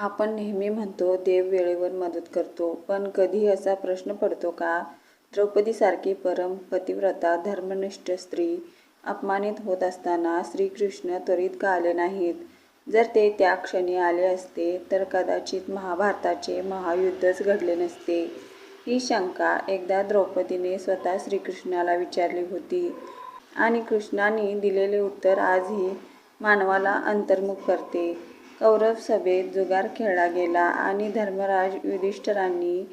आपण नेहमी म्हणतो देव वेळेवर मदत करतो. पण कधी असा प्रश्न पडतो का? द्रौपदीसारखी परम पतिव्रता धर्मनिष्ठ स्त्री अपमानित होत असताना श्रीकृष्ण त्वरित का आले नाहीत? जर ते त्या क्षणी आले असते तर कदाचित महाभारताचे महायुद्धच घडले नसते. ही शंका एकदा द्रौपदीने स्वतः श्रीकृष्णाला विचारली होती. आणि कृष्णाने दिलेले उत्तर आजही मानवाला अंतर्मुख करते. कौरव सभेत जुगार खेळला गेला आणि धर्मराज युधिष्ठिरांनी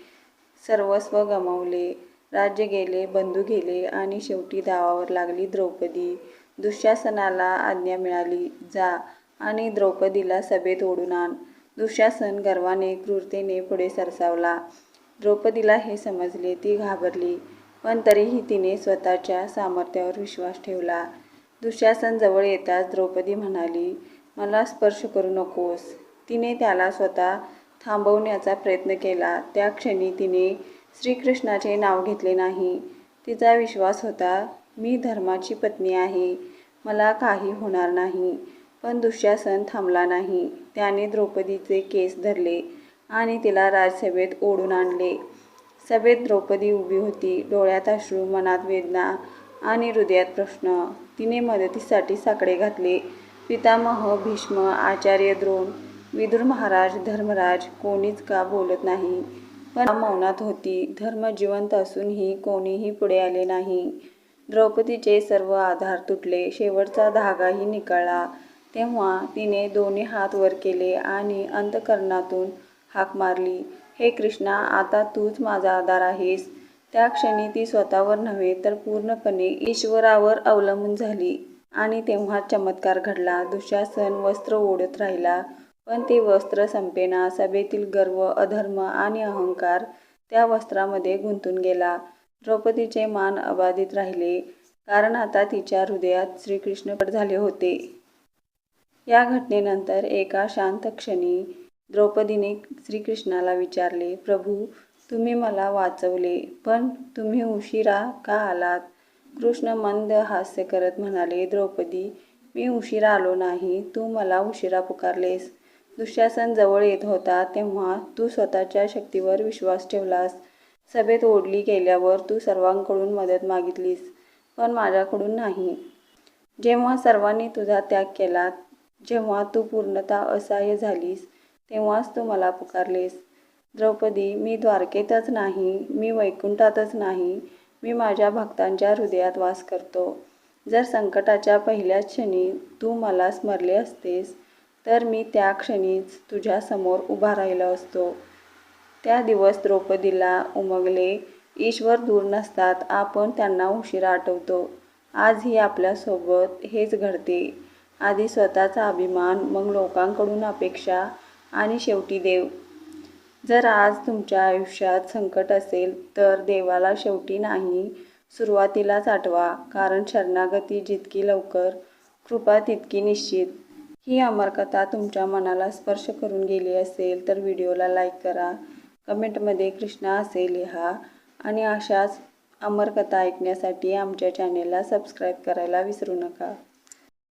सर्वस्व गमावले. राज्य गेले बंधू गेले आणि शेवटी दावावर लागली द्रौपदी. दुःशासनाला आज्ञा मिळाली जा आणि द्रौपदीला सभेत ओढून आण. दुःशासन गर्वाने क्रूरतेने पुढे सरसावला. द्रौपदीला हे समजले ती घाबरली पण तरीही तिने स्वतःच्या सामर्थ्यावर विश्वास ठेवला. दुःशासन जवळ येताच द्रौपदी म्हणाली मला स्पर्श करू नकोस. तिने त्याला स्वतः थांबवण्याचा प्रयत्न केला. त्या क्षणी तिने श्रीकृष्णाचे नाव घेतले नाही. तिचा विश्वास होता मी धर्माची पत्नी आहे. मला काही होणार नाही. पण दुःशासन थांबला नाही. त्याने द्रौपदीचे केस धरले आणि तिला राजसभेत ओढून आणले. सभेत द्रौपदी उभी होती. डोळ्यात अश्रू मनात वेदना आणि हृदयात प्रश्न. तिने मदतीसाठी साकडे घातले. पितामह भीष्म आचार्य द्रोण विदुर महाराज धर्मराज कोणीच का बोलत नाही? पण मौनात होती. धर्म जिवंत असूनही कोणीही पुढे आले नाही. द्रौपदीचे सर्व आधार तुटले. शेवटचा धागाही निकळला. तेव्हा तिने दोन्ही हात वर केले आणि अंतकरणातून हाक मारली. हे कृष्णा आता तूच माझा आधार आहेस. त्या क्षणी ती स्वतःवर नव्हे तर पूर्णपणे ईश्वरावर अवलंबून झाली. आणि तेव्हा चमत्कार घडला. दुःशासन वस्त्र ओढत राहिला. पण ते वस्त्र संपेना. सभेतील गर्व अधर्म आणि अहंकार त्या वस्त्रामध्ये गुंतून गेला. द्रौपदीचे मान अबाधित राहिले. कारण आता तिच्या हृदयात श्रीकृष्ण झाले होते. या घटनेनंतर एका शांत क्षणी द्रौपदीने श्रीकृष्णाला विचारले प्रभू तुम्ही मला वाचवले पण तुम्ही उशिरा का आलात? कृष्ण मंद हास्य करत म्हणाले द्रौपदी मी उशिरा आलो नाही. तू मला उशिरा पुकारलेस. दुःशासन जवळ येत होता तेव्हा तू स्वतःच्या शक्तीवर विश्वास ठेवलास. सभेत ओढली गेल्यावर तू सर्वांकडून मदत मागितलीस पण माझ्याकडून नाही. जेव्हा सर्वांनी तुझा त्याग केला जेव्हा तू पूर्णतः असहाय्य झालीस तेव्हाच तू मला पुकारलेस. द्रौपदी मी द्वारकेतच नाही मी वैकुंठातच नाही. मी माझ्या भक्तांच्या हृदयात वास करतो. जर संकटाच्या पहिल्याच क्षणी तू मला स्मरले असतेस तर मी त्या क्षणीच तुझ्यासमोर उभा राहिलो असतो. त्या दिवस द्रौपदीला उमगले ईश्वर दूर नसतात आपण त्यांना उशिरा आठवतो. आजही आपल्यासोबत हेच घडते. आधी स्वतःचा अभिमान मग लोकांकडून अपेक्षा आणि शेवटी देव. जर आज तुमच्या आयुष्यात संकट असेल तर देवाला शेवटी नाही सुरुवातीलाच आठवा कारण शरणागती जितकी लवकर कृपा तितकी निश्चित. ही अमरकथा तुमच्या मनाला स्पर्श करून गेली असेल तर व्हिडिओला लाईक करा कमेंटमध्ये कृष्णा असे लिहा आणि अशाच अमरकथा ऐकण्यासाठी आमच्या चॅनेलला सबस्क्राईब करायला विसरू नका.